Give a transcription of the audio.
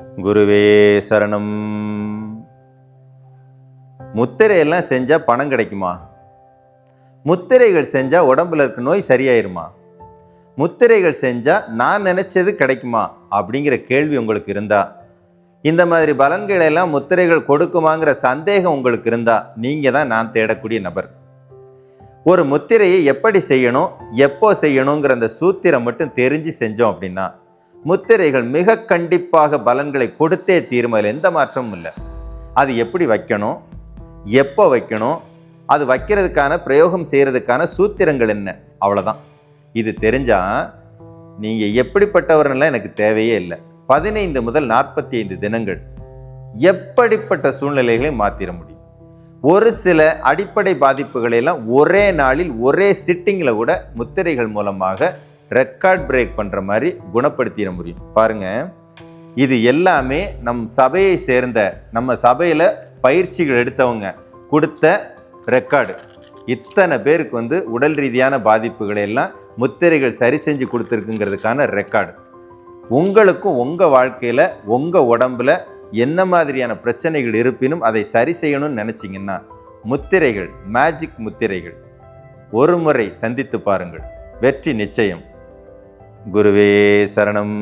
குருவே சரணம். முத்திரையெல்லாம் செஞ்சால் பணம் கிடைக்குமா? முத்திரைகள் செஞ்சால் உடம்புல இருக்க நோய் சரியாயிருமா? முத்திரைகள் செஞ்சால் நான் நினச்சது கிடைக்குமா? அப்படிங்கிற கேள்வி உங்களுக்கு இருந்தா இந்த மாதிரி பலன்களெல்லாம் முத்திரைகள் கொடுக்குமாங்கிற சந்தேகம் உங்களுக்கு இருந்தா நீங்கள் தான் நான் தேடக்கூடிய நபர். ஒரு முத்திரையை எப்படி செய்யணும் எப்போ செய்யணுங்கிற அந்த சூத்திரம் மட்டும் தெரிஞ்சு செஞ்சோம் அப்படின்னா முத்திரைகள் மிக கண்டிப்பாக பலன்களை கொடுத்தே தீரும். அதில் எந்த மாற்றமும் இல்லை. அது எப்படி வைக்கணும்? எப்போ வைக்கணும்? அது வைக்கிறதுக்கான பிரயோகம் செய்கிறதுக்கான சூத்திரங்கள் என்ன? அவ்வளோதான் இது தெரிஞ்சால் நீங்கள் எப்படிப்பட்டவர்னெல்லாம் எனக்கு தேவையே இல்லை. பதினைந்து முதல் நாற்பத்தி ஐந்து தினங்கள் எப்படிப்பட்ட சூழ்நிலைகளையும் மாற்றிட முடியும்? ஒரு சில அடிப்படை பாதிப்புகளை எல்லாம் ஒரே நாளில் ஒரே சிட்டிங்கில் கூட முத்திரைகள் மூலமாக ரெக்கார்ட் பிரேக் பண்ணுற மாதிரி குணப்படுத்திட முடியும். பாருங்கள் இது எல்லாமே நம் சபையை சேர்ந்த நம்ம சபையில் பயிற்சிகள் எடுத்தவங்க கொடுத்த ரெக்கார்டு இத்தனை பேருக்கு வந்து உடல் ரீதியான பாதிப்புகளை எல்லாம் முத்திரைகள் சரி செஞ்சு கொடுத்துருக்குங்கிறதுக்கான ரெக்கார்டு உங்களுக்கும் உங்கள் வாழ்க்கையில் உங்கள் உடம்புல என்ன மாதிரியான பிரச்சனைகள் இருப்பினும் அதை சரி செய்யணும்னு நினச்சிங்கன்னா முத்திரைகள் மேஜிக் முத்திரைகள் ஒரு முறை சந்தித்து பாருங்கள். வெற்றி நிச்சயம். குருவே சரணம்.